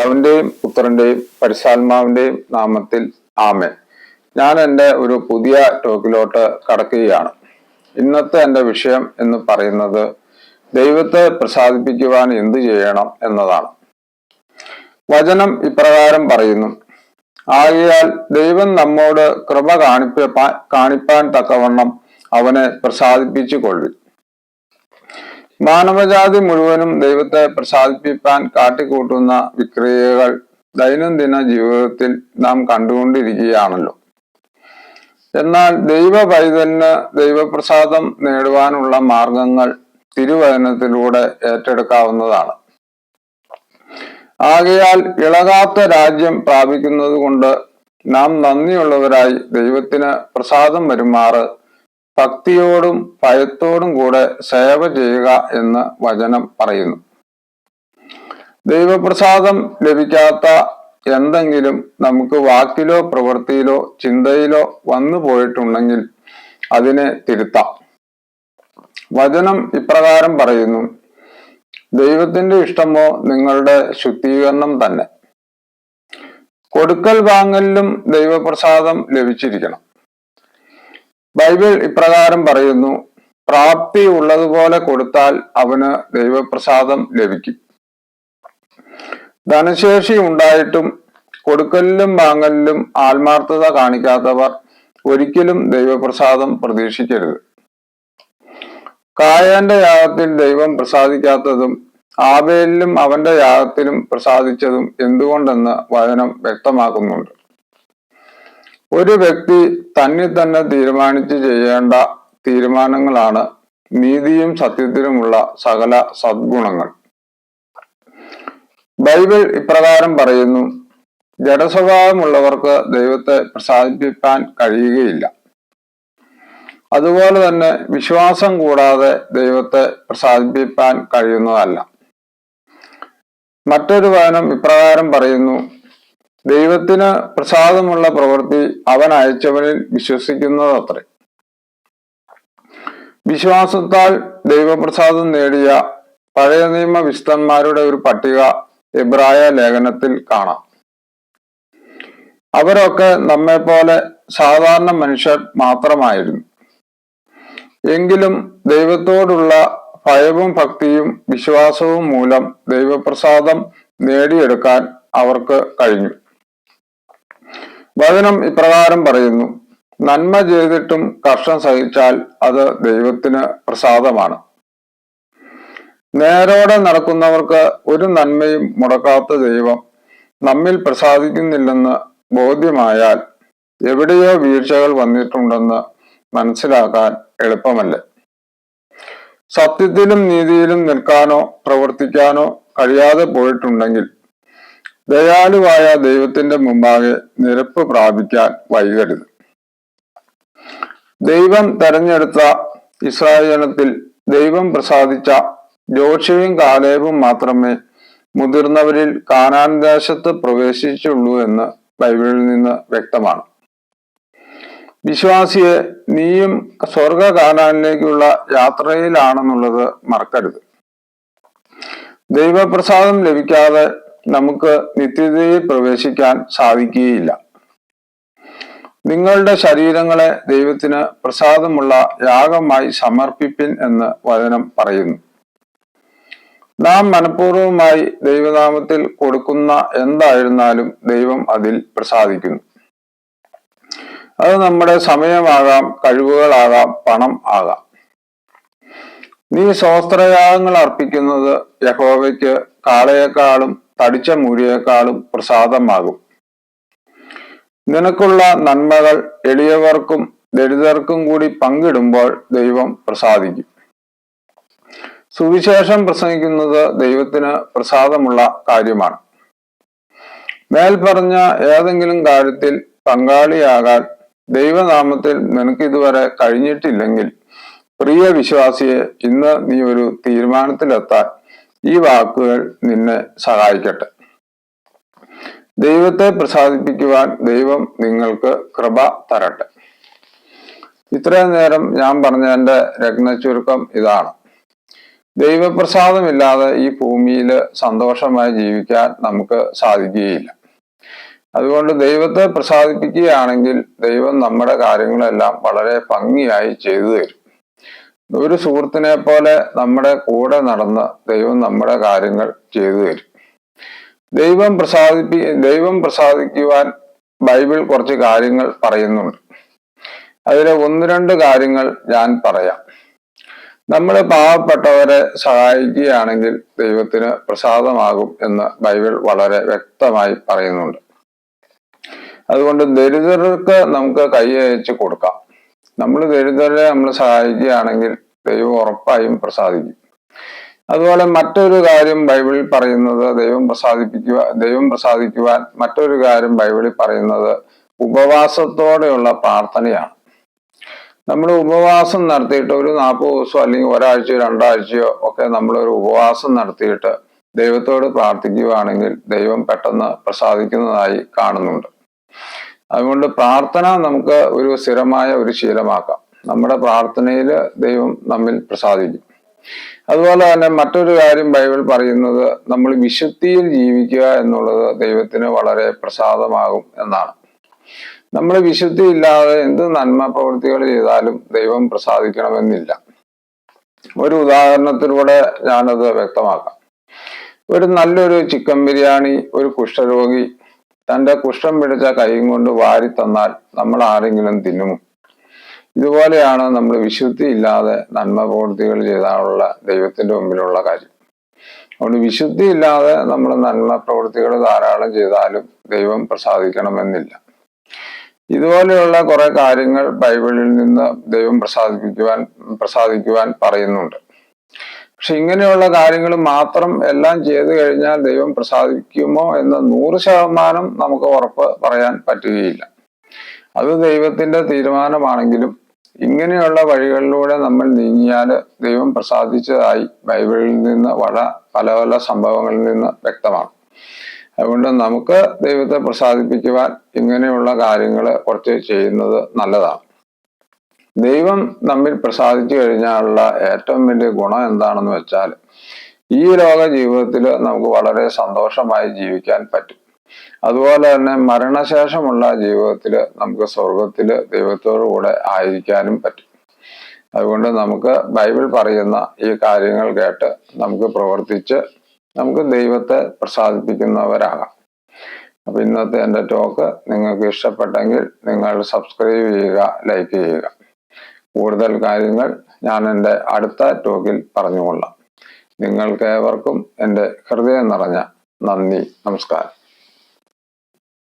പിതാവിന്റെയും പുത്രന്റെയും പരിശാത്മാവിന്റെയും നാമത്തിൽ ആമേ ഞാൻ എന്റെ ഒരു പുതിയ ടോക്കിലോട്ട് കടക്കുകയാണ്. ഇന്നത്തെ എന്റെ വിഷയം എന്ന് പറയുന്നത് ദൈവത്തെ പ്രസാദിപ്പിക്കുവാൻ എന്തു ചെയ്യണം എന്നതാണ്. വചനം ഇപ്രകാരം പറയുന്നു. ആകയാൽ ദൈവം നമ്മോട് കൃപ കാണിപ്പ കാണിപ്പാൻ തക്കവണ്ണം അവനെ പ്രസാദിപ്പിച്ചു കൊള്ളി മാനവജാതി മുഴുവനും ദൈവത്തെ പ്രസാദിപ്പിക്കാൻ കാട്ടിക്കൂട്ടുന്ന വിക്രിയകൾ ദൈനംദിന ജീവിതത്തിൽ നാം കണ്ടുകൊണ്ടിരിക്കുകയാണല്ലോ. എന്നാൽ ദൈവ പൈതലിന് ദൈവപ്രസാദം നേടുവാനുള്ള മാർഗങ്ങൾ തിരുവചനത്തിലൂടെ ഏറ്റെടുക്കാവുന്നതാണ്. ആകയാൽ ഇളകാത്ത രാജ്യം പ്രാപിക്കുന്നത് കൊണ്ട് നാം നന്ദിയുള്ളവരായി ദൈവത്തിന് പ്രസാദം വരുമാറ് ഭക്തിയോടും ഭയത്തോടും കൂടെ സേവ ചെയ്യുക എന്ന് വചനം പറയുന്നു. ദൈവപ്രസാദം ലഭിക്കാത്ത എന്തെങ്കിലും നമുക്ക് വാക്കിലോ പ്രവൃത്തിയിലോ ചിന്തയിലോ വന്നു പോയിട്ടുണ്ടെങ്കിൽ അതിനെ തിരുത്താം. വചനം ഇപ്രകാരം പറയുന്നു. ദൈവത്തിന്റെ ഇഷ്ടമോ നിങ്ങളുടെ ശുദ്ധീകരണം തന്നെ. കൊടുക്കൽ വാങ്ങലിലും ദൈവപ്രസാദം ലഭിച്ചിരിക്കണം. ബൈബിൾ ഇപ്രകാരം പറയുന്നു പ്രാപ്തി ഉള്ളതുപോലെ കൊടുത്താൽ അവന് ദൈവപ്രസാദം ലഭിക്കും. ധനശേഷി ഉണ്ടായിട്ടും കൊടുക്കലിലും വാങ്ങലിലും ആത്മാർത്ഥത കാണിക്കാത്തവർ ഒരിക്കലും ദൈവപ്രസാദം പ്രതീക്ഷിക്കരുത്. കായന്റെ യാഗത്തിൽ ദൈവം പ്രസാദിക്കാത്തതും ആബേലിലും അവന്റെ യാഗത്തിലും പ്രസാദിച്ചതും എന്തുകൊണ്ടെന്ന് വചനം വ്യക്തമാക്കുന്നുണ്ട്. ഒരു വ്യക്തി തന്നെ തന്നെ തീരുമാനിച്ച് ചെയ്യേണ്ട തീരുമാനങ്ങളാണ് നീതിയും സത്യത്തിലുമുള്ള സകല സദ്ഗുണങ്ങൾ. ബൈബിൾ ഇപ്രകാരം പറയുന്നു ജഡസ്വഭാവമുള്ളവർക്ക് ദൈവത്തെ പ്രസാദിപ്പിക്കാൻ കഴിയുകയില്ല. അതുപോലെ തന്നെ വിശ്വാസം കൂടാതെ ദൈവത്തെ പ്രസാദിപ്പിക്കാൻ കഴിയുന്നതല്ല. മറ്റൊരു വചനം ഇപ്രകാരം പറയുന്നു ദൈവത്തിന് പ്രസാദമുള്ള പ്രവൃത്തി അവൻ അയച്ചവനിൽ വിശ്വസിക്കുന്നതത്രേ. വിശ്വാസത്താൽ ദൈവപ്രസാദം നേടിയ പഴയ നിയമ വിശുദ്ധന്മാരുടെ ഒരു പട്ടിക എബ്രായ ലേഖനത്തിൽ കാണാം. അവരൊക്കെ നമ്മെ പോലെ സാധാരണ മനുഷ്യർ മാത്രമായിരുന്നു. എങ്കിലും ദൈവത്തോടുള്ള ഭയവും ഭക്തിയും വിശ്വാസവും മൂലം ദൈവപ്രസാദം നേടിയെടുക്കാൻ അവർക്ക് കഴിഞ്ഞു. വചനം ഇപ്രകാരം പറയുന്നു. നന്മ ചെയ്തിട്ടും കഷ്ടം സഹിച്ചാൽ അത് ദൈവത്തിന് പ്രസാദമാണ്. നേരോടെ നടക്കുന്നവർക്ക് ഒരു നന്മയും മുടക്കാത്ത ദൈവം നമ്മിൽ പ്രസാദിക്കുന്നില്ലെന്ന് ബോധ്യമായാൽ എവിടെയോ വീഴ്ചകൾ വന്നിട്ടുണ്ടെന്ന് മനസ്സിലാക്കാൻ എളുപ്പമല്ല? സത്യത്തിലും നീതിയിലും നിൽക്കാനോ പ്രവർത്തിക്കാനോ കഴിയാതെ പോയിട്ടുണ്ടെങ്കിൽ ദയാലുവായ ദൈവത്തിന്റെ മുമ്പാകെ നിരപ്പ് പ്രാപിക്കാൻ വൈകരുത്. ദൈവം തെരഞ്ഞെടുത്ത ഇസ്രായേലത്തിൽ ദൈവം പ്രസാദിച്ച ജോഷയും കാലേബും മാത്രമേ മുതിർന്നവരിൽ കാനാൻ ദേശത്ത് പ്രവേശിച്ചുള്ളൂ എന്ന് ബൈബിളിൽ നിന്ന് വ്യക്തമാണ്. വിശ്വാസിയെ നീയും സ്വർഗ കാനാനിലേക്കുള്ള യാത്രയിലാണെന്നുള്ളത് മറക്കരുത്. ദൈവപ്രസാദം ലഭിക്കാതെ നമുക്ക് നിത്യതയിൽ പ്രവേശിക്കാൻ സാധിക്കുകയില്ല. നിങ്ങളുടെ ശരീരങ്ങളെ ദൈവത്തിന് പ്രസാദമുള്ള യാഗമായി സമർപ്പിപ്പിൻ എന്ന് വചനം പറയുന്നു. നാം മനഃപൂർവമായി ദൈവനാമത്തിൽ കൊടുക്കുന്ന എന്തായിരുന്നാലും ദൈവം അതിൽ പ്രസാദിക്കുന്നു. അത് നമ്മുടെ സമയമാകാം കഴിവുകളാകാം പണം ആകാം. നീ സ്വസ്ത്രയാഗങ്ങൾ അർപ്പിക്കുന്നത് യഹോവയ്ക്ക് കാളയേക്കാളും തടിച്ച മൂരിയേക്കാളും പ്രസാദമാകും. നിനക്കുള്ള നന്മകൾ എളിയവർക്കും ദരിദ്രർക്കും കൂടി പങ്കിടുമ്പോൾ ദൈവം പ്രസാദിക്കും. സുവിശേഷം പ്രസംഗിക്കുന്നത് ദൈവത്തിന് പ്രസാദമുള്ള കാര്യമാണ്. മേൽപ്പറഞ്ഞ ഏതെങ്കിലും കാര്യത്തിൽ പങ്കാളിയാകാൻ ദൈവനാമത്തിൽ നിനക്ക് ഇതുവരെ കഴിഞ്ഞിട്ടില്ലെങ്കിൽ പ്രിയ വിശ്വാസിയെ ഇന്ന് നീ ഒരു തീരുമാനത്തിലെത്താൻ ഈ വാക്കുകൾ നിന്നെ സഹായിക്കട്ടെ. ദൈവത്തെ പ്രസാദിപ്പിക്കുവാൻ ദൈവം നിങ്ങൾക്ക് കൃപ തരട്ടെ. ഇത്രയും നേരം ഞാൻ പറഞ്ഞതിന്റെ ചുരുക്കം ഇതാണ്. ദൈവപ്രസാദമില്ലാതെ ഈ ഭൂമിയിൽ സന്തോഷമായി ജീവിക്കാൻ നമുക്ക് സാധിക്കുകയില്ല. അതുകൊണ്ട് ദൈവത്തെ പ്രസാദിപ്പിക്കുകയാണെങ്കിൽ ദൈവം നമ്മുടെ കാര്യങ്ങളെല്ലാം വളരെ ഭംഗിയായി ചെയ്തു തരും. ഒരു സുഹൃത്തിനെ പോലെ നമ്മുടെ കൂടെ നടന്ന് ദൈവം നമ്മുടെ കാര്യങ്ങൾ ചെയ്തു തരും. ദൈവം പ്രസാദിപ്പി ദൈവം പ്രസാദിക്കുവാൻ ബൈബിൾ കുറച്ച് കാര്യങ്ങൾ പറയുന്നുണ്ട്. അതിലെ ഒന്ന് രണ്ട് കാര്യങ്ങൾ ഞാൻ പറയാം. നമ്മൾ പാവപ്പെട്ടവരെ സഹായിക്കുകയാണെങ്കിൽ ദൈവത്തിന് പ്രസാദമാകും എന്ന് ബൈബിൾ വളരെ വ്യക്തമായി പറയുന്നുണ്ട്. അതുകൊണ്ട് ദരിദ്രർക്ക് നമുക്ക് കൈ അയച്ചു കൊടുക്കാം. നമ്മൾ ദരിദ്രരെ നമ്മൾ സഹായിക്കുകയാണെങ്കിൽ ദൈവം ഉറപ്പായും പ്രസാദിക്കും. അതുപോലെ മറ്റൊരു കാര്യം ബൈബിളിൽ പറയുന്നത് ദൈവം പ്രസാദിപ്പിക്കുക ദൈവം പ്രസാദിക്കുവാൻ മറ്റൊരു കാര്യം ബൈബിളിൽ പറയുന്നത് ഉപവാസത്തോടെയുള്ള പ്രാർത്ഥനയാണ്. നമ്മൾ ഉപവാസം നടത്തിയിട്ട് ഒരു നാൽപ്പത് ദിവസം അല്ലെങ്കിൽ ഒരാഴ്ചയോ രണ്ടാഴ്ചയോ ഒക്കെ നമ്മൾ ഒരു ഉപവാസം നടത്തിയിട്ട് ദൈവത്തോട് പ്രാർത്ഥിക്കുകയാണെങ്കിൽ ദൈവം പെട്ടെന്ന് പ്രസാദിക്കുന്നതായി കാണുന്നുണ്ട്. അതുകൊണ്ട് പ്രാർത്ഥന നമുക്ക് ഒരു സ്ഥിരമായ ഒരു ശീലമാക്കാം. നമ്മുടെ പ്രാർത്ഥനയിൽ ദൈവം നമ്മിൽ പ്രസാദിക്കും. അതുപോലെ തന്നെ മറ്റൊരു കാര്യം ബൈബിൾ പറയുന്നത് നമ്മൾ വിശുദ്ധിയിൽ ജീവിക്കുക എന്നുള്ളത് ദൈവത്തിന് വളരെ പ്രസാദമാകും എന്നാണ്. നമ്മൾ വിശുദ്ധി ഇല്ലാതെ എന്ത് നന്മ പ്രവൃത്തികൾ ചെയ്താലും ദൈവം പ്രസാദിക്കണമെന്നില്ല. ഒരു ഉദാഹരണത്തിലൂടെ ഞാനത് വ്യക്തമാക്കാം. ഒരു നല്ലൊരു ചിക്കൻ ബിരിയാണി ഒരു കുഷ്ഠരോഗി തന്റെ കുഷ്ഠം പിടിച്ച കൈയും കൊണ്ട് വാരി തന്നാൽ നമ്മൾ ആരെങ്കിലും തിന്നുമോ? ഇതുപോലെയാണ് നമ്മൾ വിശുദ്ധി ഇല്ലാതെ നന്മ പ്രവൃത്തികൾ ചെയ്താലുള്ള ദൈവത്തിന്റെ മുമ്പിലുള്ള കാര്യം. അതുകൊണ്ട് വിശുദ്ധി ഇല്ലാതെ നമ്മൾ നന്മ പ്രവൃത്തികൾ ധാരാളം ചെയ്താലും ദൈവം പ്രസാദിക്കണമെന്നില്ല. ഇതുപോലെയുള്ള കുറെ കാര്യങ്ങൾ ബൈബിളിൽ നിന്ന് ദൈവം പ്രസാദിപ്പിക്കുവാൻ പ്രസാദിക്കുവാൻ പറയുന്നുണ്ട്. പക്ഷെ ഇങ്ങനെയുള്ള കാര്യങ്ങൾ മാത്രം എല്ലാം ചെയ്തു കഴിഞ്ഞാൽ ദൈവം പ്രസാദിക്കുമോ എന്ന് നൂറ് ശതമാനം നമുക്ക് ഉറപ്പ് പറയാൻ പറ്റുകയില്ല. അത് ദൈവത്തിന്റെ തീരുമാനമാണെങ്കിലും ഇങ്ങനെയുള്ള വഴികളിലൂടെ നമ്മൾ നീങ്ങിയാൽ ദൈവം പ്രസാദിച്ചതായി ബൈബിളിൽ നിന്ന് വള പല പല സംഭവങ്ങളിൽ നിന്ന് വ്യക്തമാണ്. അതുകൊണ്ട് നമുക്ക് ദൈവത്തെ പ്രസാദിപ്പിക്കുവാൻ ഇങ്ങനെയുള്ള കാര്യങ്ങൾ കുറച്ച് ചെയ്യുന്നത് നല്ലതാണ്. ദൈവം നമ്മിൽ പ്രസാദിച്ചു കഴിഞ്ഞാലുള്ള ഏറ്റവും വലിയ ഗുണം എന്താണെന്ന് വെച്ചാൽ ഈ ലോക ജീവിതത്തിൽ നമുക്ക് വളരെ സന്തോഷമായി ജീവിക്കാൻ പറ്റും. അതുപോലെ തന്നെ മരണശേഷമുള്ള ജീവിതത്തിൽ നമുക്ക് സ്വർഗത്തിൽ ദൈവത്തോടു കൂടെ ആയിരിക്കാനും പറ്റും. അതുകൊണ്ട് നമുക്ക് ബൈബിൾ പറയുന്ന ഈ കാര്യങ്ങൾ കേട്ട് നമുക്ക് പ്രവർത്തിച്ച് നമുക്ക് ദൈവത്തെ പ്രസാദിപ്പിക്കുന്നവരാകാം. അപ്പൊ ഇന്നത്തെ എന്റെ ടോക്ക് നിങ്ങൾക്ക് ഇഷ്ടപ്പെട്ടെങ്കിൽ നിങ്ങൾ സബ്സ്ക്രൈബ് ചെയ്യുക ലൈക്ക് ചെയ്യുക. കൂടുതൽ കാര്യങ്ങൾ ഞാൻ എന്റെ അടുത്ത ടോക്കിൽ പറഞ്ഞുകൊള്ളാം. നിങ്ങൾക്ക് ഏവർക്കും എന്റെ ഹൃദയം നിറഞ്ഞ നന്ദി നമസ്കാരം.